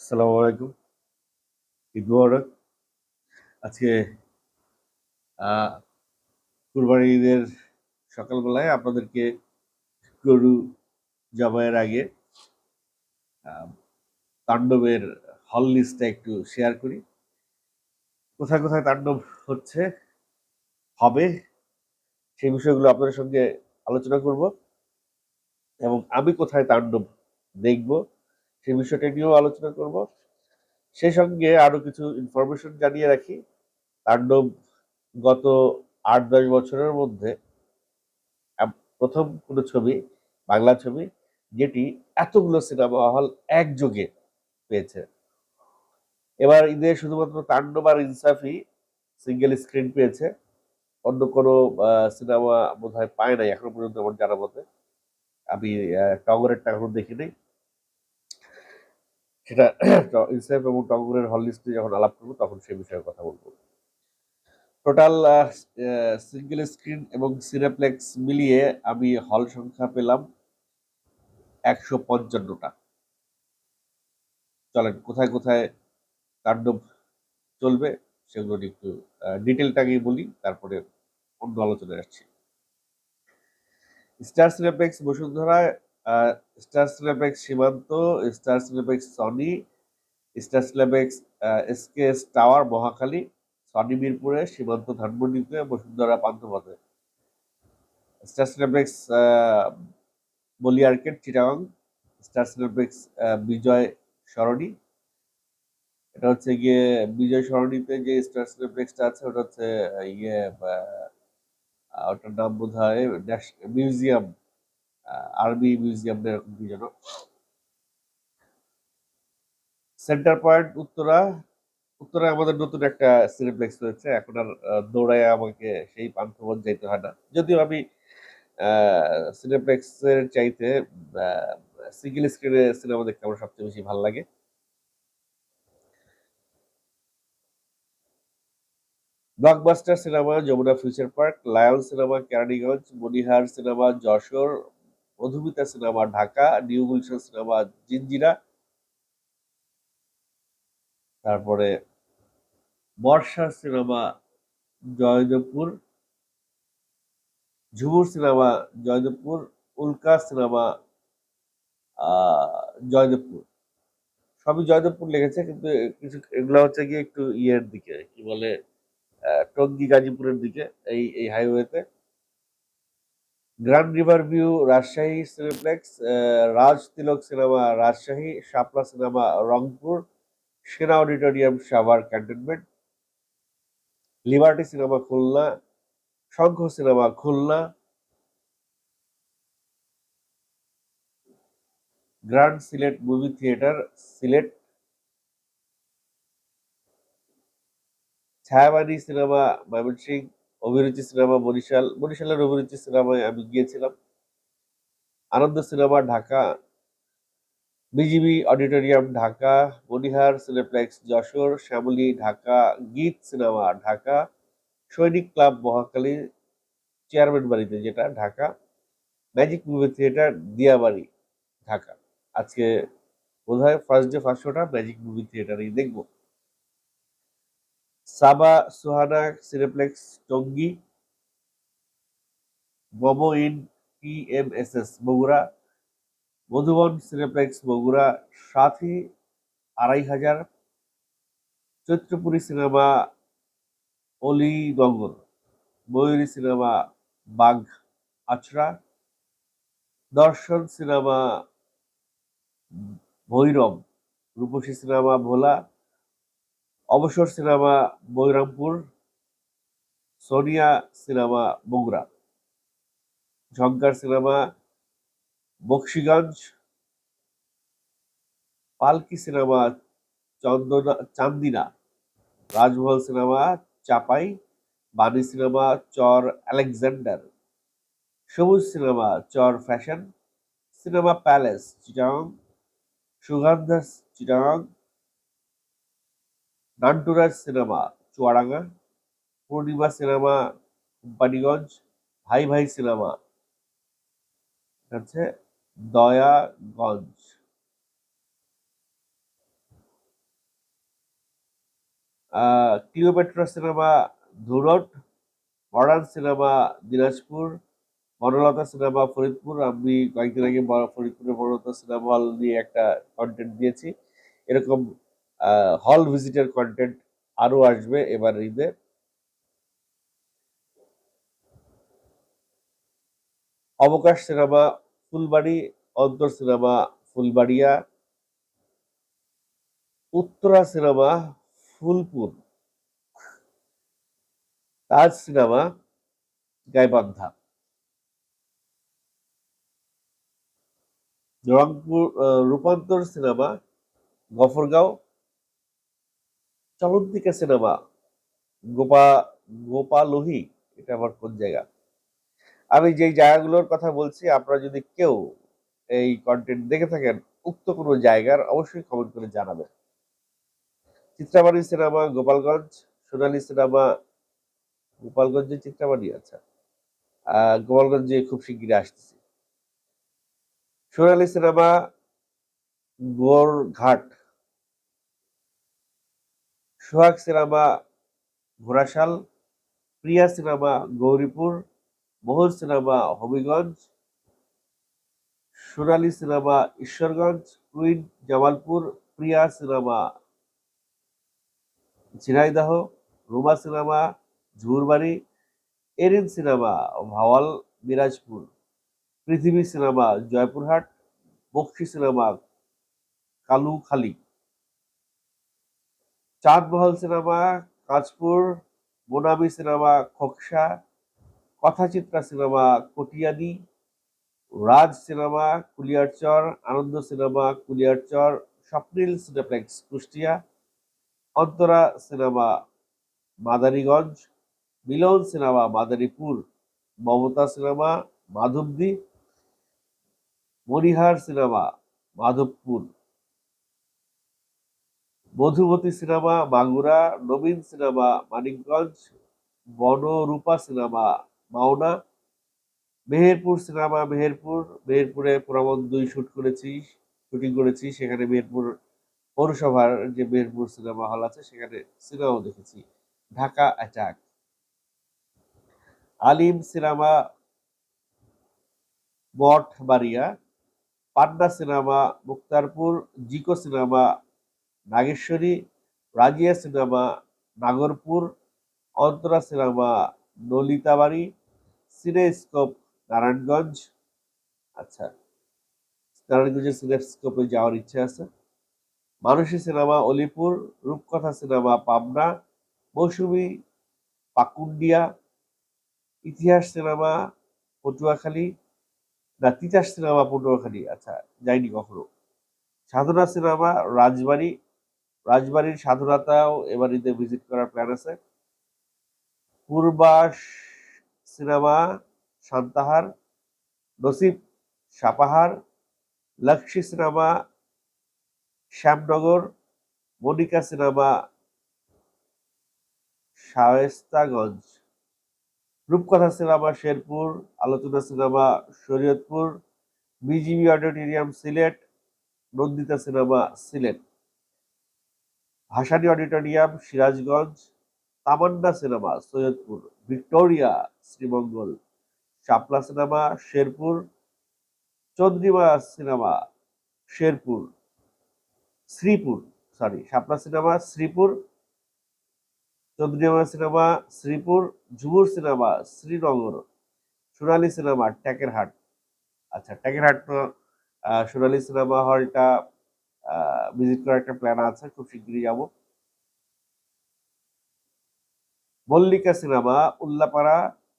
আসসালামু আলাইকুম। ঈদ মোবারক। আজকে কুরবানি ঈদের সকালবেলায় আপনাদেরকে গরু জবাইয়ের আগে তাণ্ডবের হল লিস্টটা একটু শেয়ার করি। কোথায় কোথায় তাণ্ডব হচ্ছে, হবে, সেই বিষয়গুলো আপনাদের সঙ্গে আলোচনা করব এবং আমি কোথায় তাণ্ডব দেখব সেই বিষয়টা নিয়েও আলোচনা করব। সেই সঙ্গে আরও কিছু ইনফরমেশন জানিয়ে রাখি। তাণ্ডব গত আট দশ বছরের মধ্যে প্রথম কোনো ছবি বাংলা ছবি যেটি এতগুলো সিনেমা হল একযোগে পেয়েছে। এবার ঈদে শুধুমাত্র তাণ্ডব আর ইনসাফি সিঙ্গেল স্ক্রিন পেয়েছে। অন্য কোনো সিনেমা বোধ হয় পায় নাই এখনও পর্যন্ত আমার জানা মতে। আমি আহ, টগরেরটা এখনও দেখিনি। সেটা ইনসাফ এবং টগরের হল লিস্টে যখন আলাপ করব তখন সে বিষয়ে কথা বলব। টোটাল সিঙ্গেল স্ক্রিন এবং সিনেপ্লেক্স মিলিয়ে আমি হল সংখ্যা পেলাম একশো পঞ্চান্নটা। চলেন কোথায় কোথায় তাণ্ডব চলবে সেগুলো একটু ডিটেলটা বলি তারপরে অন্য আলোচনায় আসছি। স্টার সিনেপ্লেক্স বসুন্ধরা আহ, star cineplex Shimanto star cineplex Sony star cineplex SKS tower Mohakhali Sony মিরপুরে সীমান্ত ধানমন্ডিতে, Bashundhara পান্থপথে। Star cineplex Bali arcade Chittagong. Star cineplex Bijoy Sarani. এটা হচ্ছে গিয়ে বিজয় সরণিতে যে স্টার সিনেপ্লেক্সটা আছে, ওটা হচ্ছে ইয়ে ওটার নাম বোধ হয় মিউজিয়াম আর্মি মিউজিয়াম এরকম কি যেন সেন্টার পয়েন্ট উত্তরা। উত্তরায় আমাদের নতুন একটা সিনেপ্লেক্স হয়েছে এখন আর দৌড়ায় আমাকে সেই পান্থপথ যাইতে হয় না। যদিও আমি সিনেপ্লেক্সের চাইতে সিঙ্গেল স্ক্রিনে সিনেমা দেখতে আমার সবচেয়ে বেশি ভালো লাগে। Blockbuster cinema, Jamuna future park, lion cinema, Keraniganj, Monihar cinema, Jessore Modhumita cinema, Dhaka, new Gulshan cinema Jinjira তারপরে Borsha cinema, Joydebpur, Jhumur cinema, Joydebpur, Ulka cinema Joydebpur. সবই জয়দেবপুর লেগেছে কিন্তু কিছু, এগুলো হচ্ছে গিয়ে একটু ইয়ের দিকে, কি বলে টঙ্গী, গাজীপুরের দিকে, এই এই হাইওয়েতে grand river view, Rajshahi cineplex Raj Tilok cinema, Rajshahi, Shapla cinema, Rangpur, Sena auditorium, Savar cantonment, liberty cinema Khulna, Shankha cinema Khulna, grand Sylhet movie theatre, Sylhet, Chhayabani cinema Mymensingh Oviruchi cinema Barishal, বরিশালের অভিরুচি সিনেমায় আমি গিয়েছিলাম। Anondo cinema Dhaka, BGB auditorium Dhaka Monihar cineplex Jessore, Shyamoli Dhaka, Geet cinema Dhaka, Sainik club Mohakhali chairman বাড়িতে যেটা Dhaka, magic movie theatre Diabari Dhaka. আজকে বোধ হয় ফার্স্ট ডে ফার্স্ট শোটা ম্যাজিক মুভি থিয়েটারেই দেখব। Saba, Suhana, cineplex, Tongi, Momo inn PMSS Bogura, Madhuban cineplex, Bogura, Sathi, আড়াই হাজার, চৈত্রপুরী সিনেমা অলি অলিনগর ময়ূরী cinema, Baghachra, Darshan cinema, Bhairab, Rupashi cinema, Bhola Abosor cinema Bairampur, Sonia cinema Bogura, Jhankar cinema Bakshiganj, Palki cinema Chandana, Chandina, Rajmahal cinema Chapai, Bani cinema Char Alexander, Sabuj cinema Char Fasson, cinema palace, Chittagong, Sugandha, Chittagong Nanturaj cinema, Chuadanga, Purnima cinema, Companiganj, Bhai Bhai cinema, হচ্ছে Dayaganj. Cleopatra cinema ধুরট modern cinema, Dinajpur, Bonolota cinema, Faridpur. আমি কয়েকদিন আগে ফরিদপুরের Banalata cinema hall নিয়ে একটা content দিয়েছি। এরকম হল ভিজিটের কন্টেন্ট আরও আসবে এবার ঈদে। Abokash cinema, Fulbari, Antor cinema, Fulbaria. Uttara cinema, Phulpur. Taj cinema, Gaibandha. Rangpur Rupantor cinema, Gafargaon. Cholontika cinema Gopa, গোপালোহি, এটা আমার কোন জায়গা? আমি যেই জায়গাগুলোর কথা বলছি, আপনারা যদি কেউ এই কন্টেন্ট দেখে থাকেন, উক্ত কোনো জায়গার অবশ্যই কমেন্ট করে জানাবেন। চিত্রাবাড়ি সিনেমা গোপালগঞ্জ, সোনালী সিনেমা গোপালগঞ্জে চিত্রাবাড়ি আচ্ছা। গোপালগঞ্জে খুব শিগগিরই আসতেছি। Sonali cinema Ghoraghat. Sohag cinema, Ghorashal, Priya cinema, Gouripur, Mohor cinema, Habiganj, Sonali cinema, Ishwarganj, queen, Jamalpur, Priya cinema, Jhenaidah, Ruma cinema Jhurbari Erin cinema, Bhawal, Mirzapur, Prithibi cinema, Joypurhat, Bakshi cinema Kalukhali Chandmahal cinema, Kanchpur Monami cinema, Khoksa, Kothachitra cinema Katiadi Raj cinema, Kuliarchar, Anondo cinema, Kuliarchar, Swapnil cineplex, Kushtia, Ontora cinema, Madariganj, Milon cinema, Madaripur, Mamata cinema, Madhabdi, Monihar cinema, Madhabpur. Modhumoti cinema Magura Nobin cinema, Manikganj, Bonorupa cinema, Mawna, Meherpur cinema, Meherpur, মেহেরপুরে পুরামন দুই shoot করেছি, shooting করেছি, সেখানে মেহেরপুর পৌরসভার যে Meherpur cinema hall আছে, সেখানে সিনেমাও দেখেছি। Dhaka attack. Alim cinema, Mathbaria Panna cinema, Muktarpur, Jiko cinema Nageshwari Razia cinema, Nagarpur, Ontora cinema, Nalitabari, cinescope, Narayanganj. আচ্ছা নারায়ণগঞ্জের সিনেস্কোপে যাওয়ার ইচ্ছা আছে। মানুষী সিনেমা, অলিপুর, রূপকথা সিনেমা, পাবনা, মৌসুমী, পাকুন্ডিয়া, ইতিহাস সিনেমা, পটুয়াখালী না, তিতাস সিনেমা, পটুয়াখালী। আচ্ছা যাইনি কখনো। সাধনা সিনেমা, রাজবাড়ি রাজবাড়ির সাধনাতাও এবার ঈদে ভিজিট করার প্ল্যান আছে। Purbash cinema, Santahar, Nasib Sapahar, Lakshmi cinema, Shyamnagar, Monika cinema, Shayestaganj, Rupkotha cinema, Sherpur, Alochona cinema, Shariatpur, BGB auditorium, Sylhet, Nandita cinema, Sylhet. Bhasani auditorium Sirajganj Tamanna cinema Saidpur Victoria Sreemangal Shapla cinema Sherpur Chandrima cinema Sherpur Sreepur sorry Shapla cinema Sreepur Chandrima cinema Sreepur Jhumur cinema Sreenagar Sonali cinema Takerhat আচ্ছা ট্যাকেরহাট তো আহ, সোনালী cinema হলটা visit করার একটা plan আছে, খুব শিগগিরই যাব। Mallika cinema Ullapara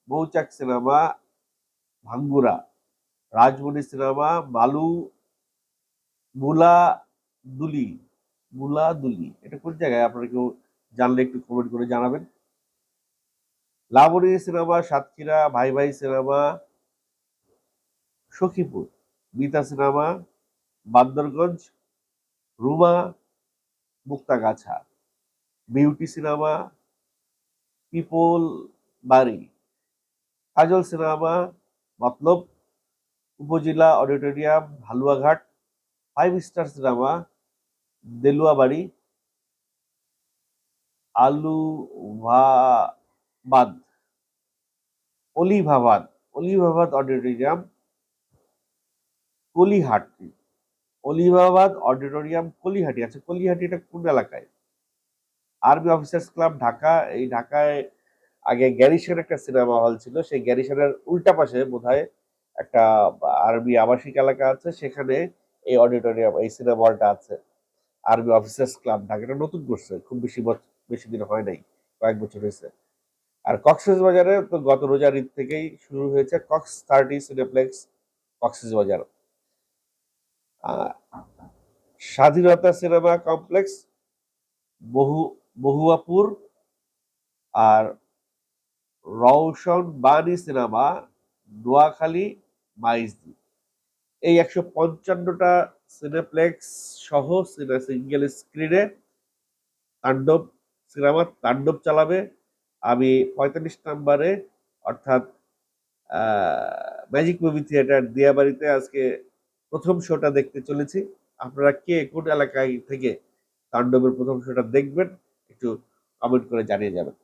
Mouchak cinema Bhangura, Rajmoni cinema মালু মুলা দুলি মুলা দুলি। এটা কোন জায়গায়? আপনারা কেউ জানলে একটু কমেন্ট করে জানাবেন। Laboni cinema Satkhira Bhai Bhai cinema Sakhipur, Mita cinema Bandarganj Ruma Muktagachha, beauty cinema, people বাড়ি, Kajol cinema, Matlab, Upazila auditorium, Haluaghat, five star cinema Deluabari আলুভাবাদ অলিভাবাদ অলিভাবাদ অডিটোরিয়াম কলিহাটি অলিভাবাদ অডিটোরিয়াম কলিহাটি। আচ্ছা কলিহাটি এটা কোন এলাকায়? আর্মি অফিসার্স ক্লাব ঢাকা, এই ঢাকায় আগে গ্যারিসন একটা সিনেমা হল ছিল, সেই গ্যারিসনের উল্টা পাশে বোধহয় একটা আর্মি আবাসিক এলাকা আছে, সেখানে এই অডিটোরিয়াম, এই সিনেমা হলটা আছে। আর্মি অফিসার্স ক্লাব ঢাকা, এটা নতুন করছে, খুব বেশি বছর বেশি দিন হয় নাই, কয়েক বছর হয়েছে। আর কক্সেস বাজারে তো গত রোজার ঈদ থেকেই শুরু হয়েছে, কক্স থার্টি সিনেপ্লেক্স কক্সেস বাজার স্বাধীনতা সিনেমা কমপ্লেক্স, বহু বহুয়াপুর আর রওশন বাণী সিনেমা, নোয়াখালী মাইজদি এই একশো পঞ্চান্নটা সিনেপ্লেক্স সহ সিঙ্গেল স্ক্রিনে তাণ্ডব, সিনেমা তাণ্ডব চালাবে। আমি পঁয়তাল্লিশ নাম্বারে, অর্থাৎ ম্যাজিক মুভি থিয়েটার দিয়াবাড়িতে আজকে প্রথম শোটা দেখতে চলেছি। আপনারা কে কোন এলাকায় থেকে তাণ্ডবের প্রথম শোটা দেখবেন, একটু কমেন্ট করে জানিয়ে যাবেন।